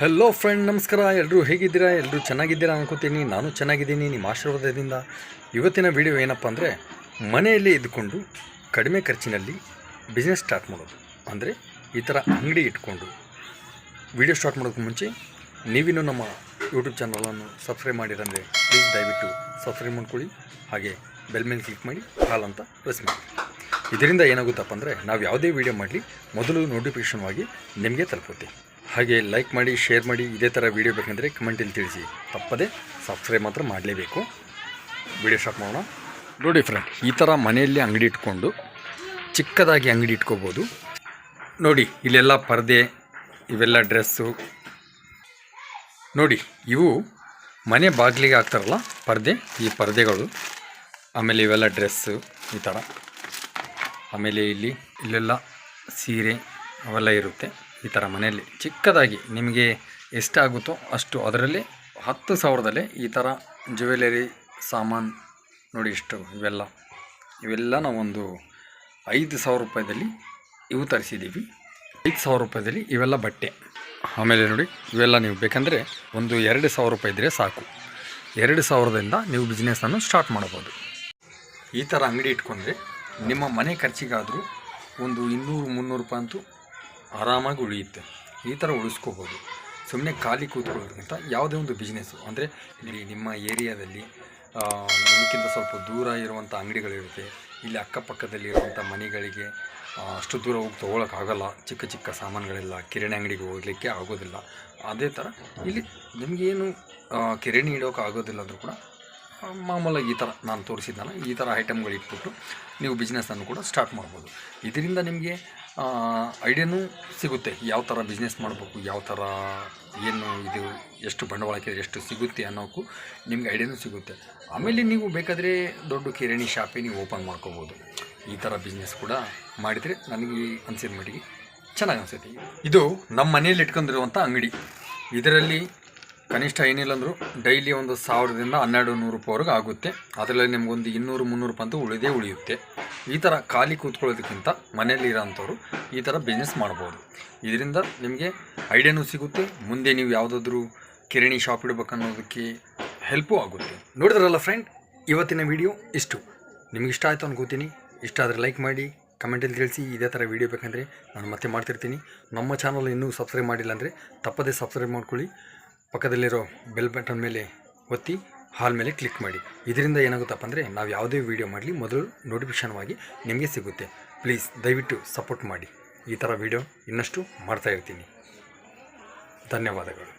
Hello friend ನಮಸ್ಕಾರ. ಎಲ್ಲರೂ ಹೇಗಿದ್ದೀರಾ? ಎಲ್ಲರೂ ಚೆನ್ನಾಗಿದ್ದೀರಾ ಅನ್ಕೋತೀನಿ. ನಾನು ಚೆನ್ನಾಗಿದ್ದೀನಿ. ನಿಮ್ಮ ಆಶೀರ್ವಾದದಿಂದ. ಇವತ್ತಿನ ವಿಡಿಯೋ ಏನಪ್ಪ ಅಂದರೆ, ಮನೆಯಲ್ಲೇ ಇದ್ದುಕೊಂಡು ಕಡಿಮೆ ಖರ್ಚಿನಲ್ಲಿ ಬಿಸ್ನೆಸ್ ಸ್ಟಾರ್ಟ್ ಮಾಡೋದು. ಅಂದರೆ, ಈ ಥರ ಅಂಗಡಿ ಇಟ್ಕೊಂಡು ವಿಡಿಯೋ ಸ್ಟಾರ್ಟ್ ಮಾಡೋಕ್ಕೆ ಮುಂಚೆ ನೀವಿನ್ನೂ ನಮ್ಮ ಯೂಟ್ಯೂಬ್ ಚಾನಲನ್ನು ಸಬ್ಸ್ಕ್ರೈಬ್ ಮಾಡಿರಂದರೆ ಪ್ಲೀಸ್ ದಯವಿಟ್ಟು ಸಬ್ಸ್ಕ್ರೈಬ್ ಮಾಡ್ಕೊಳ್ಳಿ. ಹಾಗೆ ಬೆಲ್ ಮೇಲೆ ಕ್ಲಿಕ್ ಮಾಡಿ, ಹಾಲ್ ಅಂತ ಪ್ರೆಸ್ ಮಾಡಿ. ಇದರಿಂದ ಏನಾಗುತ್ತಪ್ಪ ಅಂದರೆ, ನಾವು ಯಾವುದೇ ವೀಡಿಯೋ ಮಾಡಲಿ, ಮೊದಲು ನೋಟಿಫಿಕೇಷನ್ ಆಗಿ ನಿಮಗೆ ತಲುಪುತ್ತೆ. ಹಾಗೆ ಲೈಕ್ ಮಾಡಿ ಶೇರ್ ಮಾಡಿ ಇದೇ ಥರ ವಿಡಿಯೋ ಬೇಕಂದರೆ ಕಮೆಂಟಲ್ಲಿ ತಿಳಿಸಿ. ತಪ್ಪದೆ ಸಬ್ಸ್ಕ್ರೈಬ್ ಮಾತ್ರ ಮಾಡಲೇಬೇಕು. ವಿಡಿಯೋ ಶಾಪ್ ಮಾಡೋಣ. ನೋಡಿ ಫ್ರೆಂಡ್ ಈ ಥರ ಮನೆಯಲ್ಲಿ ಅಂಗಡಿ ಇಟ್ಕೊಂಡು ಚಿಕ್ಕದಾಗಿ ಅಂಗಡಿ ಇಟ್ಕೋಬೋದು. ನೋಡಿ, ಇಲ್ಲೆಲ್ಲ ಪರದೆ, ಇವೆಲ್ಲ ಡ್ರೆಸ್ಸು ನೋಡಿ, ಇವು ಮನೆ ಬಾಗಿಲಿಗೆ ಹಾಕ್ತಾರಲ್ಲ, ಪರದೆ, ಈ ಪರದೆಗಳು. ಆಮೇಲೆ ಇವೆಲ್ಲ ಡ್ರೆಸ್ಸು ಈ ಥರ ಆಮೇಲೆ ಇಲ್ಲಿ, ಇಲ್ಲೆಲ್ಲ ಸೀರೆ ಅವೆಲ್ಲ ಇರುತ್ತೆ. ಈ ಥರ ಮನೆಯಲ್ಲಿ ಚಿಕ್ಕದಾಗಿ ನಿಮಗೆ ಎಷ್ಟಾಗುತ್ತೋ ಅಷ್ಟು ಅದರಲ್ಲಿ ಹತ್ತು ಸಾವಿರದಲ್ಲಿ ಈ ಥರ ಜ್ಯುವೆಲರಿ ಸಾಮಾನು ನೋಡಿ ಇಷ್ಟು ಇವೆಲ್ಲ. ಇವೆಲ್ಲ ನಾವೊಂದು ಐದು ಸಾವಿರ ರೂಪಾಯಿದಲ್ಲಿ ಇವು ತರಿಸಿದ್ದೀವಿ. ಐದು ಸಾವಿರ ರೂಪಾಯಿದಲ್ಲಿ ಇವೆಲ್ಲ ಬಟ್ಟೆ. ಆಮೇಲೆ ನೋಡಿ ಇವೆಲ್ಲ ನೀವು ಬೇಕಂದರೆ ಒಂದು ಎರಡು ಸಾವಿರ ರೂಪಾಯಿ ಇದ್ದರೆ ಸಾಕು. ಎರಡು ಸಾವಿರದಿಂದ ನೀವು ಬಿಸ್ನೆಸ್ಸನ್ನು ಸ್ಟಾರ್ಟ್ ಮಾಡ್ಬೋದು ಈ ಥರ ಅಂಗಡಿ ಇಟ್ಕೊಂಡ್ರೆ ನಿಮ್ಮ ಮನೆ ಖರ್ಚಿಗಾದರೂ ಒಂದು ಇನ್ನೂರು, ಮುನ್ನೂರು ರೂಪಾಯಿ ಅಂತೂ ಆರಾಮಾಗಿ ಉಳಿಯುತ್ತೆ. ಈ ಥರ ಉಳಿಸ್ಕೋಬೋದು. ಸುಮ್ಮನೆ ಖಾಲಿ ಕೂತ್ಕೊಳ್ಳೋದಕ್ಕಿಂತ ಯಾವುದೇ ಒಂದು ಬಿಸ್ನೆಸ್ಸು ಅಂದರೆ ಇಲ್ಲಿ ನಿಮ್ಮ ಏರಿಯಾದಲ್ಲಿ ನಿಮಗಿಂತ ಸ್ವಲ್ಪ ದೂರ ಇರುವಂಥ ಅಂಗಡಿಗಳಿರುತ್ತೆ. ಇಲ್ಲಿ ಅಕ್ಕಪಕ್ಕದಲ್ಲಿ ಇರುವಂಥ ಮನೆಗಳಿಗೆ ಅಷ್ಟು ದೂರ ಹೋಗಿ ತೊಗೊಳಕ್ಕಾಗಲ್ಲ ಚಿಕ್ಕ ಚಿಕ್ಕ ಸಾಮಾನುಗಳೆಲ್ಲ ಕಿರಾಣಿ ಅಂಗಡಿಗೆ ಹೋಗಲಿಕ್ಕೆ ಆಗೋದಿಲ್ಲ. ಅದೇ ಥರ ಇಲ್ಲಿ ನಿಮಗೇನು ಕಿರಾಣಿ ಇಡೋಕೆ ಆಗೋದಿಲ್ಲ ಅಂದರೂ ಕೂಡ ಮಾಮೂಲಾಗಿ ಈ ಥರ ನಾನು ತೋರಿಸಿದ್ದಾನೆ ಈ ಥರ ಐಟಮ್ಗಳು ಇಟ್ಬಿಟ್ಟು ನೀವು ಬಿಸ್ನೆಸ್ಸನ್ನು ಕೂಡ ಸ್ಟಾರ್ಟ್ ಮಾಡ್ಬೋದು. ಇದರಿಂದ ನಿಮಗೆ ಐಡಿಯಾನೂ ಸಿಗುತ್ತೆ. ಯಾವ ಥರ ಬಿಸ್ನೆಸ್ ಮಾಡಬೇಕು, ಯಾವ ಥರ ಏನು ಇದು, ಎಷ್ಟು ಬಂಡವಾಳ ಎಷ್ಟು ಸಿಗುತ್ತೆ ಅನ್ನೋಕ್ಕೂ ನಿಮ್ಗೆ ಐಡಿಯಾನೂ ಸಿಗುತ್ತೆ. ಆಮೇಲೆ ನೀವು ಬೇಕಾದರೆ ದೊಡ್ಡ ಕಿರಾಣಿ ಶಾಪೇ ನೀವು ಓಪನ್ ಮಾಡ್ಕೋಬೋದು. ಈ ಥರ ಬಿಸ್ನೆಸ್ ಕೂಡ ಮಾಡಿದರೆ ನನಗೆ ಅನಿಸಿದ ಮಟ್ಟಿಗೆ ಚೆನ್ನಾಗಿ ಅನಿಸುತ್ತೆ. ಇದು ನಮ್ಮ ಮನೆಯಲ್ಲಿ ಇಟ್ಕೊಂಡಿರುವಂಥ ಅಂಗಡಿ. ಇದರಲ್ಲಿ ಕನಿಷ್ಠ ಏನಿಲ್ಲ ಅಂದರೂ ಡೈಲಿ ಒಂದು ಸಾವಿರದಿಂದ ಹನ್ನೆರಡು ನೂರು ರೂಪಾಯಿವರೆಗೂ ಆಗುತ್ತೆ. ಅದರಲ್ಲಿ ನಿಮಗೊಂದು ಇನ್ನೂರು ಮುನ್ನೂರು ರೂಪಾಯಿ ಅಂತೂ ಉಳಿದೇ ಉಳಿಯುತ್ತೆ. ಈ ಥರ ಖಾಲಿ ಕೂತ್ಕೊಳ್ಳೋದಕ್ಕಿಂತ ಮನೆಯಲ್ಲಿ ಇರೋಂಥವ್ರು ಈ ಥರ ಬಿಸ್ನೆಸ್ ಮಾಡ್ಬೋದು. ಇದರಿಂದ ನಿಮಗೆ ಐಡಿಯಾನೂ ಸಿಗುತ್ತೆ, ಮುಂದೆ ನೀವು ಯಾವುದಾದ್ರೂ ಕಿರಣಿ ಶಾಪ್ ಇಡಬೇಕನ್ನೋದಕ್ಕೆ ಹೆಲ್ಪು ಆಗುತ್ತೆ. ನೋಡಿದ್ರಲ್ಲ ಫ್ರೆಂಡ್ ಇವತ್ತಿನ ವಿಡಿಯೋ ಇಷ್ಟು. ನಿಮ್ಗೆ ಇಷ್ಟ ಆಯಿತು ಅನ್ಕೋತೀನಿ. ಇಷ್ಟ ಆದರೆ ಲೈಕ್ ಮಾಡಿ ಕಮೆಂಟಲ್ಲಿ ತಿಳಿಸಿ ಇದೇ ಥರ ವೀಡಿಯೋ ಬೇಕಂದರೆ ನಾನು ಮತ್ತೆ ಮಾಡ್ತಿರ್ತೀನಿ. ನಮ್ಮ ಚಾನಲ್ ಇನ್ನೂ ಸಬ್ಸ್ಕ್ರೈಬ್ ಮಾಡಿಲ್ಲ ಅಂದರೆ ತಪ್ಪದೇ ಸಬ್ಸ್ಕ್ರೈಬ್ ಮಾಡ್ಕೊಳ್ಳಿ. ಪಕ್ಕದಲ್ಲಿರೋ ಬೆಲ್ ಬಟನ್ ಮೇಲೆ ಒತ್ತಿ. ಹಾಲ್ ಮೇಲೆ ಕ್ಲಿಕ್ ಮಾಡಿ. ಇದರಿಂದ ಏನಾಗುತ್ತಪ್ಪ ಅಂದರೆ ನಾವು ಯಾವುದೇ ವೀಡಿಯೋ ಮಾಡಲಿ, ಮೊದಲು ನೋಟಿಫಿಕೇಷನ್ವಾಗಿ ನಿಮಗೆ ಸಿಗುತ್ತೆ. ಪ್ಲೀಸ್ ದಯವಿಟ್ಟು ಸಪೋರ್ಟ್ ಮಾಡಿ. ಈ ಥರ ವೀಡಿಯೋ ಇನ್ನಷ್ಟು ಮಾಡ್ತಾ ಇರ್ತೀನಿ. ಧನ್ಯವಾದಗಳು.